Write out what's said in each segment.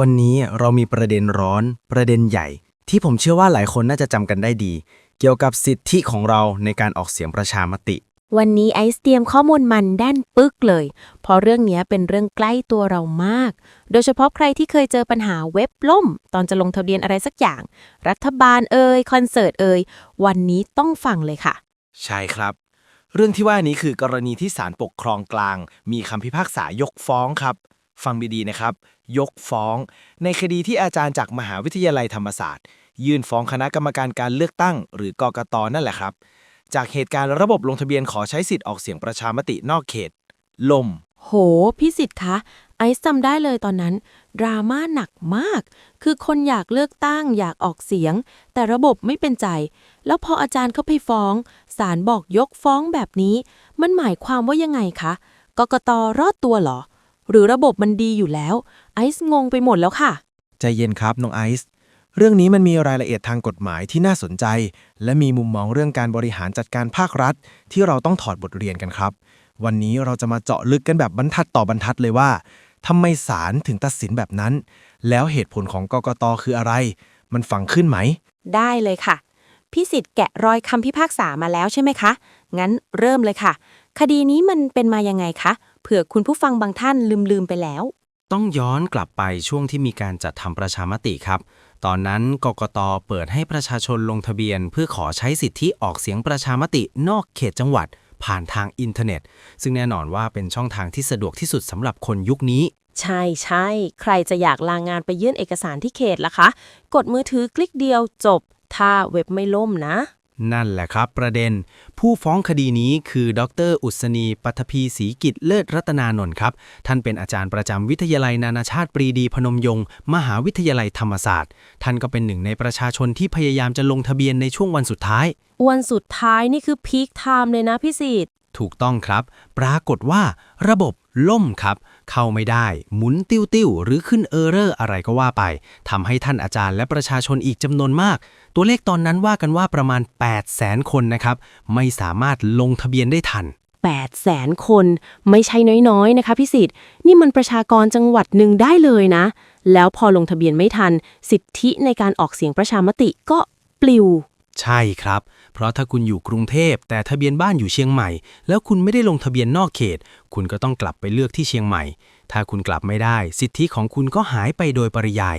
วันนี้เรามีประเด็นร้อน ประเด็นใหญ่ ที่ผมเชื่อว่าหลายคนน่าจะจำกันได้ดี เกี่ยวกับสิทธิของเราในการออกเสียงประชามติ วันนี้ไอซ์เตรียมข้อมูลมันแน่นปึกเลย เพราะเรื่องเนี้ยเป็นเรื่องใกล้ตัวเรามาก โดยเฉพาะใครที่เคยเจอปัญหาเว็บล่ม ตอนจะลงทะเบียนอะไรสักอย่าง รัฐบาลเอ่ยคอนเสิร์ตเอ่ยวันนี้ต้องฟังเลยค่ะ ใช่ครับ เรื่องที่ว่านี้คือกรณีที่ศาลปกครองกลาง มีคำพิพากษายกฟ้องครับ ฟังดีๆนะครับ ยกฟ้อง ในคดีที่อาจารย์จากมหาวิทยาลัยธรรมศาสตร์ ยื่นฟ้องคณะกรรมการการเลือกตั้ง หรือกกตนั่นแหละครับ จากเหตุการณ์ระบบลงทะเบียนขอใช้สิทธิ์ออกเสียงประชามตินอกเขต ลม โห พี่สิทธิ์คะ ไอซ์จำได้เลยตอนนั้น ดราม่าหนักมาก คือคนอยากเลือกตั้งอยากออกเสียง แต่ระบบไม่เป็นใจ แล้วพออาจารย์เขาไปฟ้องศาลบอกยกฟ้องแบบนี้ มันหมายความว่ายังไงคะกกตรอดตัวเหรอ หรือระบบมันดีอยู่แล้ว ไอซ์งงไปหมดแล้วค่ะ ใจเย็นครับน้องไอซ์เรื่องนี้มันมีรายละเอียดทางกฎหมายที่น่าสนใจ และมีมุมมองเรื่องการบริหารจัดการภาครัฐ ที่เราต้องถอดบทเรียนกันครับ วันนี้เราจะมาเจาะลึกกันแบบบรรทัดต่อบรรทัดเลยว่าทำไมศาลถึงตัดสินแบบนั้น แล้วเหตุผลของกกตคืออะไร มันฝังขึ้นไหม ได้เลยค่ะพี่สิทธิ์แกะรอยคำพิพากษามาแล้วใช่ไหมคะ งั้นเริ่มเลยค่ะ คดีนี้มันเป็นมายังไงคะ เผื่อคุณผู้ฟังบางท่านลืมๆไปแล้ว ต้องย้อนกลับไปช่วงที่มีการจัดทำประชามติครับ ตอนนั้นกกตเปิดให้ประชาชนลงทะเบียน เพื่อขอใช้สิทธิออกเสียงประชามตินอกเขตจังหวัด ผ่านทางอินเทอร์เน็ต ซึ่งแน่นอนว่าเป็นช่องทางที่สะดวกที่สุดสำหรับคนยุคนี้ ใช่ใช่ใครจะอยากลางานไปยื่นเอกสารที่เขตล่ะคะ กดมือถือคลิกเดียวจบ ถ้าเว็บไม่ล่มนะ นั่นแหละครับประเด็น ผู้ฟ้องคดีนี้คือดร อุศนีปัทภีศรีกิจเลิศรัตนานนท์ครับ ท่านเป็นอาจารย์ประจำวิทยาลัยนานาชาติปรีดีพนมยงค์มหาวิทยาลัยธรรมศาสตร์ ท่านก็เป็นหนึ่งในประชาชนที่พยายามจะลงทะเบียนในช่วงวันสุดท้าย วันสุดท้ายนี่คือพีคไทม์เลยนะพี่สิทธิ์ถูกต้องครับ ปรากฏว่าระบบล่มครับ เข้าไม่ได้ หมุนติ้วติ้วๆหรือขึ้นเออร์เรอร์อะไรก็ว่าไปทำให้ท่านอาจารย์และประชาชนอีกจำนวนมาก ตัวเลขตอนนั้นว่ากันว่าประมาณ 8 0 0แสนคนนะครับ ไม่สามารถลงทะเบียนได้ทัน8แสนคนไม่ใช่น้อยๆ นะคะพี่สิทธิ์นี่มันประชากรจังหวัดหนึ่งได้เลยนะ แล้วพอลงทะเบียนไม่ทัน สิทธิในการออกเสียงประชามติก็ปลิว ใช่ครับ เพราะถ้าคุณอยู่กรุงเทพ แต่ทะเบียนบ้านอยู่เชียงใหม่ แล้วคุณไม่ได้ลงทะเบียนนอกเขต คุณก็ต้องกลับไปเลือกที่เชียงใหม่ ถ้าคุณกลับไม่ได้ สิทธิของคุณก็หายไปโดยปริยาย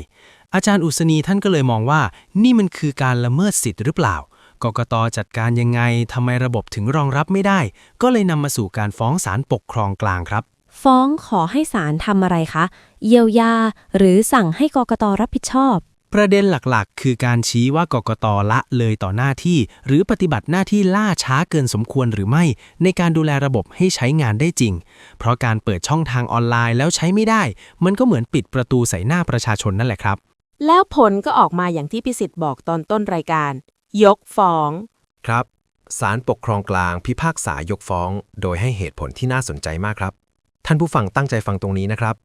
อาจารย์อุศนีท่านก็เลยมองว่า นี่มันคือการละเมิดสิทธิ์หรือเปล่ากกตจัดการยังไงทำไมระบบถึงรองรับไม่ได้ ก็เลยนำมาสู่การฟ้องศาลปกครองกลางครับ ฟ้องขอให้ศาลทำอะไรคะ เยียวยา หรือสั่งให้กกตรับผิดชอบ ประเด็นหลักๆ คือการชี้ว่ากกตละเลยต่อหน้าที่ หรือปฏิบัติหน้าที่ล่าช้าเกินสมควรหรือไม่ ในการดูแลระบบให้ใช้งานได้จริง เพราะการเปิดช่องทางออนไลน์แล้วใช้ไม่ได้ มันก็เหมือนปิดประตูใส่หน้าประชาชนนั่นแหละครับ แล้วผลก็ออกมาอย่างที่พิสิทธิ์บอกตอนต้นรายการ ยกฟ้อง ครับศาลปกครองกลางพิพากษายกฟ้อง โดยให้เหตุผลที่น่าสนใจมากครับ ท่านผู้ฟังตั้งใจฟังตรงนี้นะครับ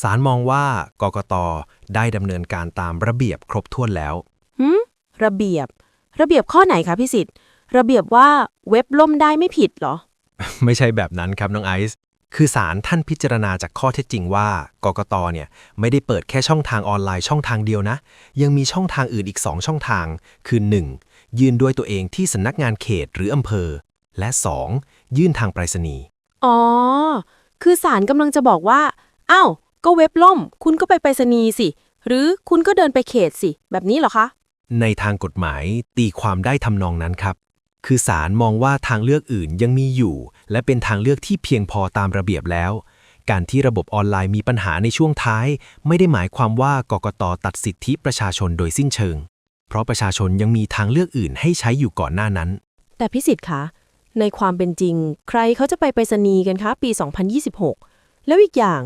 ศาลมองว่ากกตได้ดำเนินการตามระเบียบครบถ้วนแล้วหืมระเบียบ ระเบียบข้อไหนคะพี่สิทธิ์ระเบียบว่าเว็บล่มได้ไม่ผิดเหรอ ไม่ใช่แบบนั้นครับน้องไอซ์คือศาลท่านพิจารณาจากข้อเท็จจริงว่ากกตเนี่ยไม่ได้เปิดแค่ช่องทางออนไลน์ช่องทางเดียวนะ ยังมีช่องทางอื่นอีก 2 ช่องทาง คือ 1. ยื่นด้วยตัวเองที่สำนักงานเขตหรืออำเภอ และ 2. ยื่นทางไปรษณีย์อ๋อ คือศาลกำลังจะบอกว่า อ้าว ก็เว็บล่ม คุณก็ไปไปรษณีย์สิ หรือคุณก็เดินไปเขตสิ แบบนี้เหรอคะ ในทางกฎหมายตีความได้ทำนองนั้นครับ คือศาลมองว่าทางเลือกอื่นยังมีอยู่ และเป็นทางเลือกที่เพียงพอตามระเบียบแล้ว การที่ระบบออนไลน์มีปัญหาในช่วงท้าย ไม่ได้หมายความว่ากกตตัดสิทธิประชาชนโดยสิ้นเชิง เพราะประชาชนยังมีทางเลือกอื่นให้ใช้อยู่ก่อนหน้านั้น แต่พิสิทธิ์คะในความเป็นจริง ใครเขาจะไปไปรษณีย์กันคะปี 2026 แล้วอีกอย่าง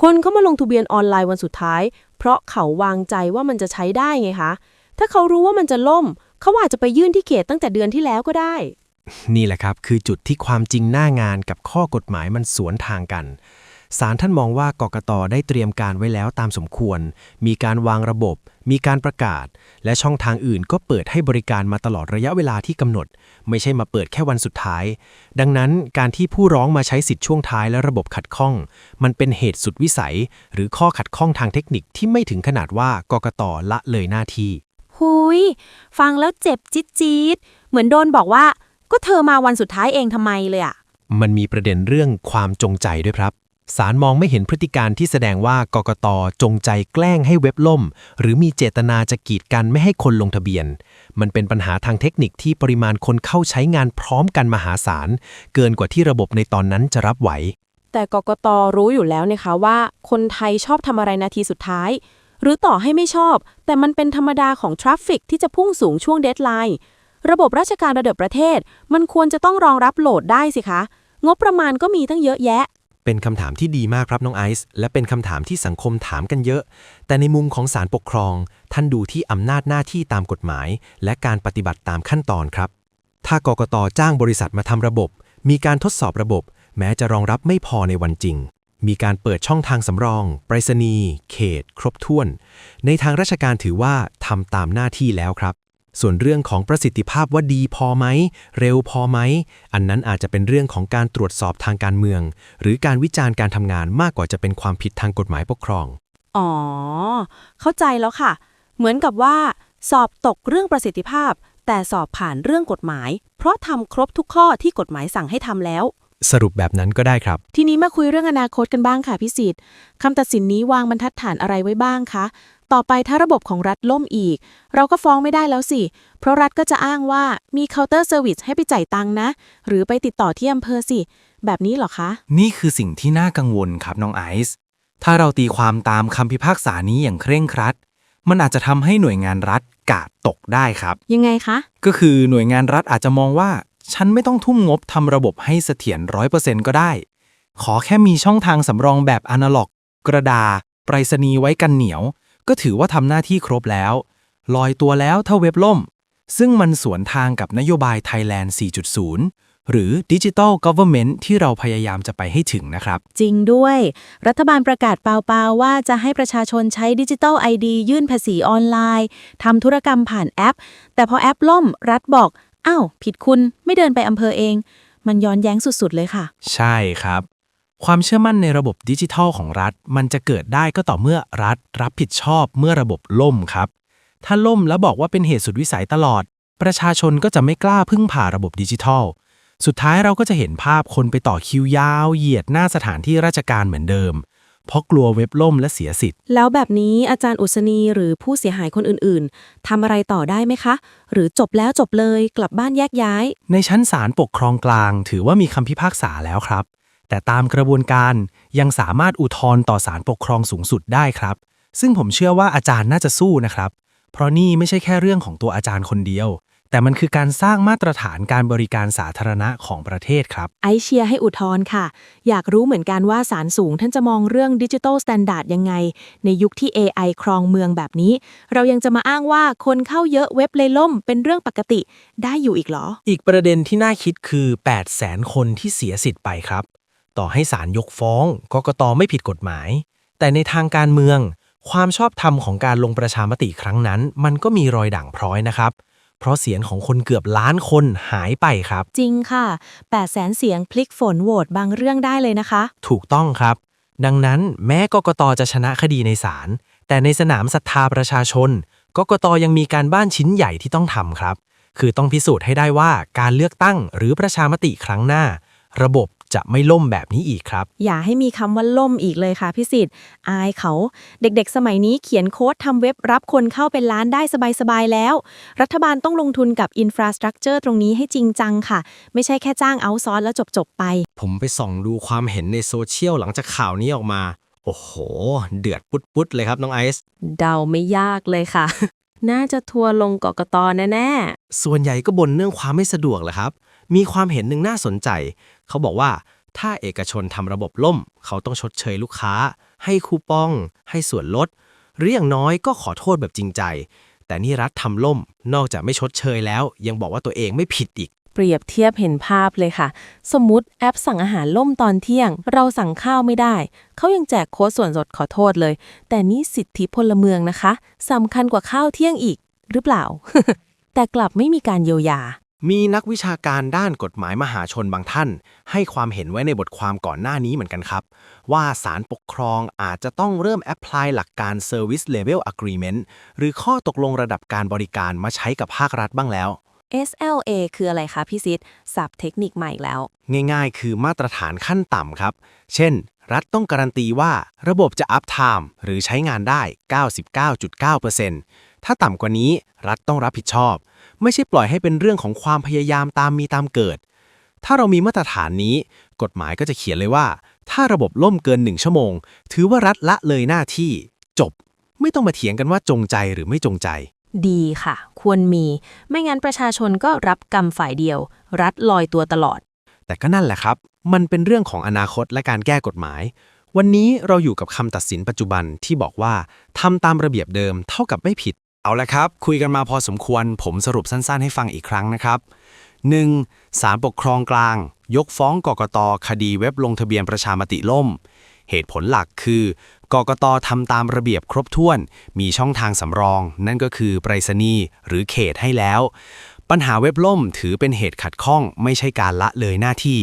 คนเขามาลงทะเบียนออนไลน์วันสุดท้าย เพราะเขาวางใจว่ามันจะใช้ได้ไงคะ ถ้าเขารู้ว่ามันจะล่ม เขาอาจจะไปยื่นที่เขตตั้งแต่เดือนที่แล้วก็ได้ นี่แหละครับ คือจุดที่ความจริงหน้างานกับข้อกฎหมายมันสวนทางกัน ศาลท่านมองว่ากกตได้เตรียมการไว้แล้วตามสมควร มีการวางระบบ มีการประกาศ และช่องทางอื่นก็เปิดให้บริการมาตลอดระยะเวลาที่กำหนด ไม่ใช่มาเปิดแค่วันสุดท้าย ดังนั้นการที่ผู้ร้องมาใช้สิทธิ์ช่วงท้ายและระบบขัดข้อง มันเป็นเหตุสุดวิสัย หรือข้อขัดข้องทางเทคนิคที่ไม่ถึงขนาดว่ากกตละเลยหน้าที่หุยฟังแล้วเจ็บจี๊ดจี๊ดเหมือนโดนบอกว่า ก็เธอมาวันสุดท้ายเองทำไมเลยอะมันมีประเด็นเรื่องความจงใจด้วยครับ ศาลมองไม่เห็นพฤติการที่แสดงว่ากกตจงใจแกล้งให้เว็บล่ม หรือมีเจตนาจะกีดกันไม่ให้คนลงทะเบียน มันเป็นปัญหาทางเทคนิคที่ปริมาณคนเข้าใช้งานพร้อมกันมหาศาล เกินกว่าที่ระบบในตอนนั้นจะรับไหว แต่กกตรู้อยู่แล้วนะคะว่า คนไทยชอบทำอะไรนาทีสุดท้าย หรือต่อให้ไม่ชอบ แต่มันเป็นธรรมดาของทราฟฟิกที่จะพุ่งสูงช่วงเดทไลน์ระบบราชการระดับประเทศ มันควรจะต้องรองรับโหลดได้สิคะ งบประมาณก็มีตั้งเยอะแยะ เป็นคำถามที่ดีมากครับน้องไอซ์และเป็นคำถามที่สังคมถามกันเยอะ แต่ในมุมของศาลปกครอง ท่านดูที่อำนาจหน้าที่ตามกฎหมาย และการปฏิบัติตามขั้นตอนครับ ถ้ากกตจ้างบริษัทมาทำระบบ มีการทดสอบระบบ แม้จะรองรับไม่พอในวันจริง มีการเปิดช่องทางสำรอง ไปรษณีย์เขต ครบถ้วน ในทางราชการถือว่าทำตามหน้าที่แล้วครับ ส่วนเรื่องของประสิทธิภาพว่าดีพอไหม เร็วพอไหม อันนั้นอาจจะเป็นเรื่องของการตรวจสอบทางการเมือง หรือการวิจารณ์การทำงานมากกว่าจะเป็นความผิดทางกฎหมายปกครอง อ๋อ เข้าใจแล้วค่ะ เหมือนกับว่า สอบตกเรื่องประสิทธิภาพ แต่สอบผ่านเรื่องกฎหมาย เพราะทำครบทุกข้อที่กฎหมายสั่งให้ทำแล้ว สรุปแบบนั้นก็ได้ครับ ทีนี้มาคุยเรื่องอนาคตกันบ้างค่ะพี่สิทธิ์คำตัดสินนี้วางบรรทัดฐานอะไรไว้บ้างคะ ต่อไปถ้าระบบของรัฐล่มอีก เราก็ฟ้องไม่ได้แล้วสิ เพราะรัฐก็จะอ้างว่ามีเคาน์เตอร์เซอร์วิสให้ไปจ่ายตังค์นะ หรือไปติดต่อที่อำเภอสิ แบบนี้เหรอคะ นี่คือสิ่งที่น่ากังวลครับน้องไอซ์ ถ้าเราตีความตามคำพิพากษานี้อย่างเคร่งครัด มันอาจจะทำให้หน่วยงานรัฐกาดตกได้ครับ ยังไงคะ ก็คือหน่วยงานรัฐอาจจะมองว่า ฉันไม่ต้องทุ่มงบทำระบบให้เสถียรร้อยเปอร์เซ็นต์ก็ได้ ขอแค่มีช่องทางสำรองแบบอนาล็อก กระดาษไปรษณีย์ไว้กันเหนียว ก็ถือว่าทำหน้าที่ครบแล้ว ลอยตัวแล้วถ้าเว็บล่ม ซึ่งมันสวนทางกับนโยบาย Thailand 4.0 หรือ Digital Government ที่เราพยายามจะไปให้ถึงนะครับ จริงด้วย รัฐบาลประกาศเปล่าๆว่าจะให้ประชาชนใช้ดิจิทัลไอดียื่นภาษีออนไลน์ทำธุรกรรมผ่านแอป แต่พอแอปล่ม รัฐบอกอ้าวผิดคุณไม่เดินไปอำเภอเอง มันย้อนแย้งสุดๆเลยค่ะ ใช่ครับ ความเชื่อมั่นในระบบดิจิทัลของรัฐ มันจะเกิดได้ก็ต่อเมื่อรัฐ รับผิดชอบเมื่อระบบล่มครับ ถ้าล่มแล้วบอกว่าเป็นเหตุสุดวิสัยตลอด ประชาชนก็จะไม่กล้าพึ่งผ่าระบบดิจิทัล สุดท้ายเราก็จะเห็นภาพคนไปต่อคิวยาว เหยียดหน้าสถานที่ราชการเหมือนเดิม เพราะกลัวเว็บล่มและเสียสิทธิ์ แล้วแบบนี้อาจารย์อุศนีหรือผู้เสียหายคนอื่นๆทำอะไรต่อได้ไหมคะ หรือจบแล้วจบเลยกลับบ้านแยกย้าย ในชั้นศาลปกครองกลาง ถือว่ามีคำพิพากษาแล้วครับ แต่ตามกระบวนการยังสามารถอุทธรณ์ต่อศาลปกครองสูงสุดได้ครับ ซึ่งผมเชื่อว่าอาจารย์น่าจะสู้นะครับ เพราะนี่ไม่ใช่แค่เรื่องของตัวอาจารย์คนเดียว แต่มันคือการสร้างมาตรฐานการบริการสาธารณะของประเทศครับ ไอเชียร์ให้อุทธรณ์ค่ะ อยากรู้เหมือนกันว่าศาลสูงท่านจะมองเรื่องดิจิ t a ลสแตนดาร์ดยังไง ในยุคที่ AI ครองเมืองแบบนี้ เรายังจะมาอ้างว่าคนเข้าเยอะเว็บเลยล่ม เป็นเรื่องปกติได้อยู่อีกเหรอ อีกประเด็นที่น่าคิดคือ 8 0 0แสนคนที่เสียสิทธิ์ไปครับ ต่อให้ศาลยกฟ้องกกตไม่ผิดกฎหมาย แต่ในทางการเมือง ความชอบธรรมของการลงประชามติครั้งนั้น มันก็มีรอยด่างพร้อยนะครับ เพราะเสียงของคนเกือบล้านคนหายไปครับ จริงค่ะ8 0 0แสนเสียงพลิกฝนโหวตบางเรื่องได้เลยนะคะ ถูกต้องครับ ดังนั้นแม้กกตจะชนะคดีในศาลแต่ในสนามศรัทธาประชาชนกกตยังมีการบ้านชิ้นใหญ่ที่ต้องทำครับ คือต้องพิสูจน์ให้ได้ว่าการเลือกตั้งหรือประชามติครั้งหน้า ระบบ จะไม่ล่มแบบนี้อีกครับ อย่าให้มีคำว่าล่มอีกเลยค่ะพี่สิทธิ์อายเขาเด็กๆ สมัยนี้เขียนโค้ดทำเว็บรับคนเข้าเป็นล้านได้สบายๆแล้ว รัฐบาลต้องลงทุนกับอินฟราสตรักเจอร์ตรงนี้ให้จริงจังค่ะ ไม่ใช่แค่จ้างเอาซอร์แล้วจบๆไป ผมไปส่องดูความเห็นในโซเชียลหลังจากข่าวนี้ออกมา โอ้โห เดือดปุดๆเลยครับน้องไอซ์เดาไม่ยากเลยค่ะ น่าจะทัวร์ลงกกตแน่ส่วนใหญ่ก็บ่นเรื่องความไม่สะดวกแหละครับ มีความเห็นหนึ่งน่าสนใจ เขาบอกว่าถ้าเอกชนทำระบบล่ม เขาต้องชดเชยลูกค้า ให้คูปอง ให้ส่วนลด หรืออย่างน้อยก็ขอโทษแบบจริงใจ แต่นี่รัฐทำล่ม นอกจากไม่ชดเชยแล้ว ยังบอกว่าตัวเองไม่ผิดอีก เปรียบเทียบเห็นภาพเลยค่ะ สมมุติแอปสั่งอาหารล่มตอนเที่ยง เราสั่งข้าวไม่ได้ เขายังแจกโค้ดส่วนลดขอโทษเลย แต่นี่สิทธิพลเมืองนะคะสำคัญกว่าข้าวเที่ยงอีกหรือเปล่า แต่กลับไม่มีการเยียวยา มีนักวิชาการด้านกฎหมายมหาชนบางท่าน ให้ความเห็นไว้ในบทความก่อนหน้านี้เหมือนกันครับ ว่าศาลปกครองอาจจะต้องเริ่มแอพพลายหลักการ Service Level Agreement หรือข้อตกลงระดับการบริการมาใช้กับภาครัฐบ้างแล้ว SLA คืออะไรคะพี่ซิดศัพท์เทคนิคใหม่อีกแล้ว ง่ายๆ คือมาตรฐานขั้นต่ำครับ เช่น รัฐต้องการันตีว่าระบบจะอัพไทม์หรือใช้งานได้ 99.9% ถ้าต่ำกว่านี้รัฐต้องรับผิดชอบ ไม่ใช่ปล่อยให้เป็นเรื่องของความพยายามตามมีตามเกิด ถ้าเรามีมาตรฐานนี้ กฎหมายก็จะเขียนเลยว่า ถ้าระบบล่มเกิน1ชั่วโมง ถือว่ารัฐละเลยหน้าที่ จบ ไม่ต้องมาเถียงกันว่าจงใจหรือไม่จงใจ ดีค่ะ ควรมี ไม่งั้นประชาชนก็รับกรรมฝ่ายเดียว รัฐลอยตัวตลอด แต่ก็นั่นแหละครับ มันเป็นเรื่องของอนาคตและการแก้กฎหมาย วันนี้เราอยู่กับคำตัดสินปัจจุบันที่บอกว่าทำตามระเบียบเดิมเท่ากับไม่ผิด เอาละครับ คุยกันมาพอสมควร ผมสรุปสั้นๆ ให้ฟังอีกครั้งนะครับ 1. ศาลปกครองกลาง ยกฟ้องกกตคดีเว็บลงทะเบียนประชามติล่ม เหตุผลหลักคือกกตทำตามระเบียบครบถ้วน มีช่องทางสำรอง นั่นก็คือไปรษณีย์หรือเขตให้แล้ว ปัญหาเว็บล่มถือเป็นเหตุขัดข้อง ไม่ใช่การละเลยหน้าที่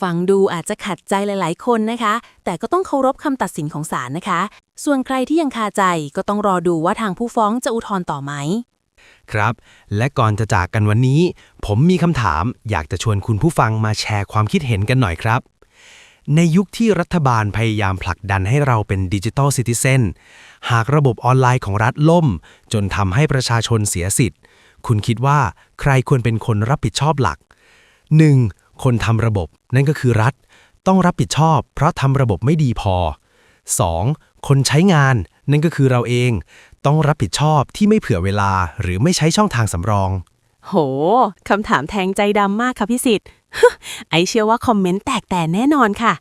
ฟังดูอาจจะขัดใจหลายๆ คนนะคะ แต่ก็ต้องเคารพคำตัดสินของศาลนะคะ ส่วนใครที่ยังคาใจก็ต้องรอดูว่าทางผู้ฟ้องจะอุทธรณ์ต่อไหม ครับ และก่อนจะจากกันวันนี้ ผมมีคำถามอยากจะชวนคุณผู้ฟังมาแชร์ความคิดเห็นกันหน่อยครับ ในยุคที่รัฐบาลพยายามผลักดันให้เราเป็นดิจิทัลซิติเซนหากระบบออนไลน์ของรัฐล่ม จนทำให้ประชาชนเสียสิทธิ์ คุณคิดว่าใครควรเป็นคนรับผิดชอบหลัก 1. คนทำระบบ นั่นก็คือรัฐ ต้องรับผิดชอบ เพราะทำระบบไม่ดีพอ 2. คนใช้งาน นั่นก็คือเราเอง ต้องรับผิดชอบที่ไม่เผื่อเวลา หรือไม่ใช้ช่องทางสำรอง โหคำถามแทงใจดำมากค่ะพี่สิทธิ์ไอเชื่อว่าคอมเมนต์แตกแต่แน่นอนค่ะ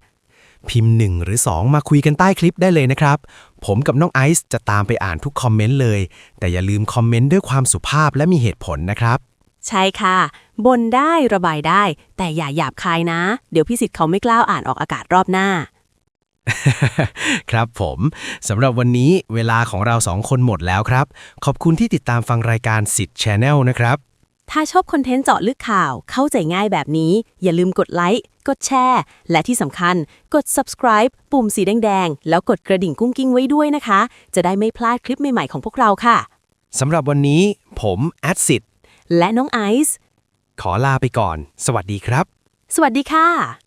พิมพ์ 1 หรือ 2 มาคุยกันใต้คลิปได้เลยนะครับ ผมกับน้องไอซ์จะตามไปอ่านทุกคอมเมนต์เลย แต่อย่าลืมคอมเมนต์ด้วยความสุภาพและมีเหตุผลนะครับ ใช่ค่ะ บนได้ระบายได้ แต่อย่าหยาบคายนะ เดี๋ยวพี่สิทธิ์เขาไม่กล้าอ่านออกอากาศรอบหน้า ครับผมสำหรับวันนี้เวลาของเราสองคนหมดแล้วครับ ขอบคุณที่ติดตามฟังรายการสิทธิ์ Channel นะครับ ถ้าชอบคอนเทนต์เจาะลึกข่าว เข้าใจง่ายแบบนี้ อย่าลืมกดไลค์กดแชร์ และที่สำคัญกด subscribe ปุ่มสีแดงๆ แล้วกดกระดิ่งกุ้งกิ้งไว้ด้วยนะคะ จะได้ไม่พลาดคลิปใหม่ๆของพวกเราค่ะ สำหรับวันนี้ผมแอดสิทธิ์ และน้องไอซ์ ขอลาไปก่อน สวัสดีครับ สวัสดีค่ะ